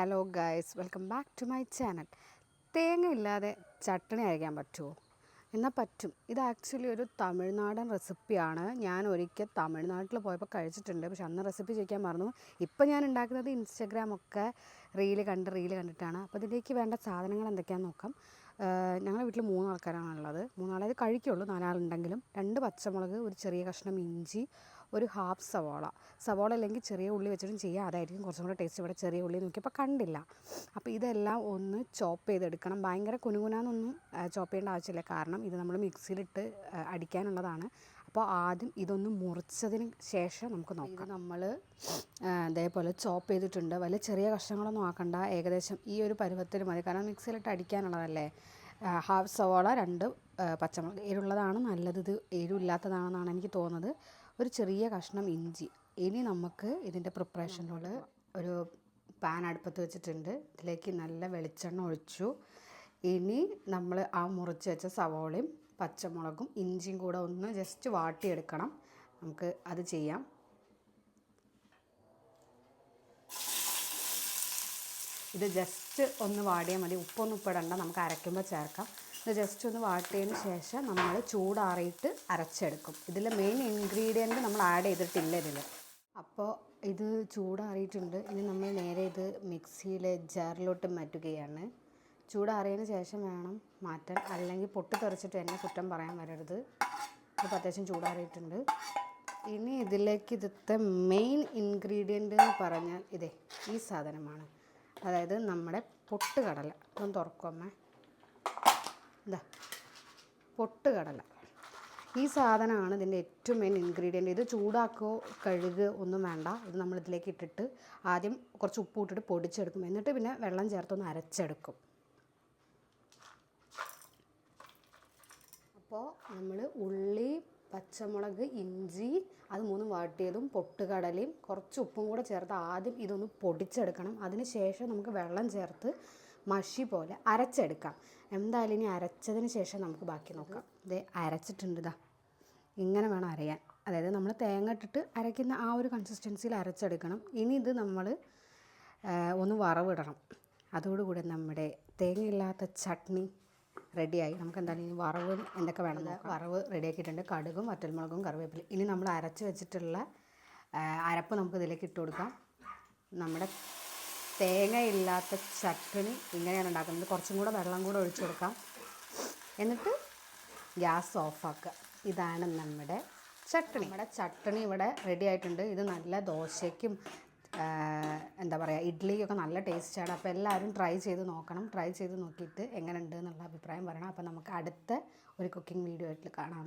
Hello guys welcome back to my channel തേങ്ങ ഇല്ലാതെ ചട്ടണി അരയ്ക്കാൻ പറ്റുമോ? എന്നാൽ പറ്റും. ഇത് ആക്ച്വലി ഒരു തമിഴ്നാടൻ റെസിപ്പിയാണ് ഞാൻ ഒരിക്കൽ തമിഴ്നാട്ടിൽ പോയപ്പോൾ കഴിച്ചിട്ടുണ്ട്. പക്ഷെ അന്ന് റെസിപ്പി ചോദിക്കാൻ മറന്നു. ഇപ്പം ഞാൻ ഉണ്ടാക്കുന്നത് ഇൻസ്റ്റഗ്രാമൊക്കെ റീൽ കണ്ട് റീൽ കണ്ടിട്ടാണ്. അപ്പോൾ ഇതിലേക്ക് വേണ്ട സാധനങ്ങൾ എന്തൊക്കെയാണെന്ന് നോക്കാം. ഞങ്ങളുടെ വീട്ടിൽ മൂന്ന് ആൾക്കാരാണുള്ളത് മൂന്നാളെ കഴിക്കുള്ളൂ. നാലാളുണ്ടെങ്കിലും. രണ്ട് പച്ചമുളക് ഒരു ചെറിയ കഷ്ണം ഇഞ്ചി ഒരു ഹാഫ് സവോള. സവോള അല്ലെങ്കിൽ ചെറിയ ഉള്ളി വെച്ചിട്ടും ചെയ്യാം. അതായിരിക്കും കുറച്ചും കൂടെ ടേസ്റ്റ്. ഇവിടെ ചെറിയ ഉള്ളി നോക്കിയപ്പോൾ കണ്ടില്ല. അപ്പോൾ ഇതെല്ലാം ഒന്ന് ചോപ്പ് ചെയ്തെടുക്കണം. ഭയങ്കര കുനുകുനാന്നൊന്നും ചോപ്പ് ചെയ്യേണ്ട ആവശ്യമില്ല. കാരണം ഇത് നമ്മൾ മിക്സിയിലിട്ട് അടിക്കാനുള്ളതാണ്. അപ്പോൾ ആദ്യം ഇതൊന്ന് മുറിച്ചതിന് ശേഷം നമുക്ക് നോക്കാം. നമ്മൾ ഇതേപോലെ ചോപ്പ് ചെയ്തിട്ടുണ്ട്. വലിയ ചെറിയ കഷ്ണങ്ങളൊന്നും ആക്കണ്ട. ഏകദേശം ഈ ഒരു പരുവത്തിന് മതി. കാരണം മിക്സിയിലിട്ട് അടിക്കാനുള്ളതല്ലേ? ഹാഫ് സവോള രണ്ട് പച്ചമുളക്. എരിവുള്ളതാണ് നല്ലത്. ഇത് എരിവില്ലാത്തതാണെന്നാണ് എനിക്ക് തോന്നുന്നത്. ഒരു ചെറിയ കഷ്ണം ഇഞ്ചി. ഇനി നമുക്ക് ഇതിന്റെ പ്രിപ്പറേഷനോട് ഒരു പാൻ അടുപ്പത്ത് വെച്ചിട്ടുണ്ട്. ഇതിലേക്ക് നല്ല വെളിച്ചെണ്ണ ഒഴിച്ചു. ഇനി നമ്മൾ ആ മുറിച്ച് വെച്ച സവോളയും പച്ചമുളകും ഇഞ്ചിയും കൂടെ ഒന്ന് ജസ്റ്റ് വാട്ടിയെടുക്കണം. നമുക്ക് അത് ചെയ്യാം. ഇത് ജസ്റ്റ് ഒന്ന് വാടിയാൽ മതി. ഉപ്പൊന്നും ഇപ്പിടണ്ട നമുക്ക് അരയ്ക്കുമ്പോൾ ചേർക്കാം. ഇത് ജസ്റ്റ് ഒന്ന് വാട്ടിയതിന് ശേഷം നമ്മൾ ചൂടാറിയിട്ട് അരച്ചെടുക്കും. ഇതിൽ മെയിൻ ഇൻഗ്രീഡിയന്റ് നമ്മൾ ആഡ് ചെയ്തിട്ടില്ല ഇതിൽ അപ്പോൾ ഇത് ചൂടാറിയിട്ടുണ്ട്. ഇനി നമ്മൾ നേരെ ഇത് മിക്സിയിലെ ജാറിലോട്ട് മാറ്റുകയാണ്. ചൂടാറിയതിന് ശേഷം വേണം മാറ്റാൻ. അല്ലെങ്കിൽ പൊട്ടിത്തെറിച്ചിട്ട് എന്നെ കുറ്റം പറയാൻ വരരുത്. ഇപ്പോൾ അത്യാവശ്യം ചൂടാറിയിട്ടുണ്ട്. ഇനി ഇതിലേക്ക് ഇതിത്തെ മെയിൻ ഇൻഗ്രീഡിയന്റ് എന്ന് പറഞ്ഞാൽ ഇതേ ഈ സാധനമാണ്. അതായത് നമ്മുടെ പൊട്ടുകടല. ഒന്ന് തുറക്കും അമ്മ. ഇതാ പൊട്ടുകടല. ഈ സാധനമാണ് ഇതിന്റെ ഏറ്റവും മെയിൻ ഇൻഗ്രീഡിയന്റ് ഇത് ചൂടാക്കോ കഴുക് ഒന്നും വേണ്ട. ഇത് നമ്മൾ ഇതിലേക്ക് ഇട്ടിട്ട് ആദ്യം കുറച്ച് ഉപ്പ് ഇട്ടിട്ട് പൊടിച്ചെടുക്കും. എന്നിട്ട് പിന്നെ വെള്ളം ചേർത്തൊന്ന് അരച്ചെടുക്കും. അപ്പോൾ നമ്മൾ ഉള്ളി പച്ചമുളക് ഇഞ്ചി അത് മൂന്നും വാട്ടിയതും പൊട്ടുകടലയും കുറച്ച് ഉപ്പും കൂടെ ചേർത്ത് ആദ്യം ഇതൊന്ന് പൊടിച്ചെടുക്കണം. അതിന് ശേഷം നമുക്ക് വെള്ളം ചേർത്ത് മഷി പോലെ അരച്ചെടുക്കാം. എന്തായാലും ഇനി അരച്ചതിന് ശേഷം നമുക്ക് ബാക്കി നോക്കാം. ഇത് അരച്ചിട്ടുണ്ട് ഇതാ ഇങ്ങനെ വേണം അരയാൻ. അതായത് നമ്മൾ തേങ്ങ ഇട്ടിട്ട് അരയ്ക്കുന്ന ആ ഒരു കൺസിസ്റ്റൻസിയിൽ അരച്ചെടുക്കണം. ഇനി ഇത് നമ്മൾ ഒന്ന് വറവിടണം. അതോടുകൂടി നമ്മുടെ തേങ്ങയില്ലാത്ത ചട്നി റെഡിയായി. നമുക്ക് എന്തായാലും ഇനി വറവും എന്തൊക്കെ വേണം. വറവ് റെഡിയാക്കിയിട്ടുണ്ട്. കടുകും വറ്റൽമുളകും കറിവേപ്പില ഇനി നമ്മൾ അരച്ച് വെച്ചിട്ടുള്ള അരപ്പ് നമുക്ക് ഇതിലേക്ക് ഇട്ട് കൊടുക്കാം. നമ്മുടെ തേങ്ങയില്ലാത്ത ചട്ടണി ഇങ്ങനെയാണ് ഉണ്ടാക്കുന്നത്. കുറച്ചും കൂടെ വെള്ളം കൂടെ ഒഴിച്ചു കൊടുക്കാം. എന്നിട്ട് ഗ്യാസ് ഓഫാക്കുക. ഇതാണ് നമ്മുടെ ചട്ടണി. നമ്മുടെ ചട്ടണി ഇവിടെ റെഡി ആയിട്ടുണ്ട് ഇത് നല്ല ദോശയ്ക്കും എന്താ പറയുക ഇഡ്ഡലിക്കൊക്കെ നല്ല ടേസ്റ്റാണ്. അപ്പോൾ എല്ലാവരും ട്രൈ ചെയ്ത് നോക്കണം. ട്രൈ ചെയ്ത് നോക്കിയിട്ട് എങ്ങനെ ഉണ്ട് എന്നുള്ള അഭിപ്രായം പറയണം. അപ്പോൾ നമുക്ക് അടുത്ത ഒരു കുക്കിംഗ് വീഡിയോ ആയിട്ട് കാണാം.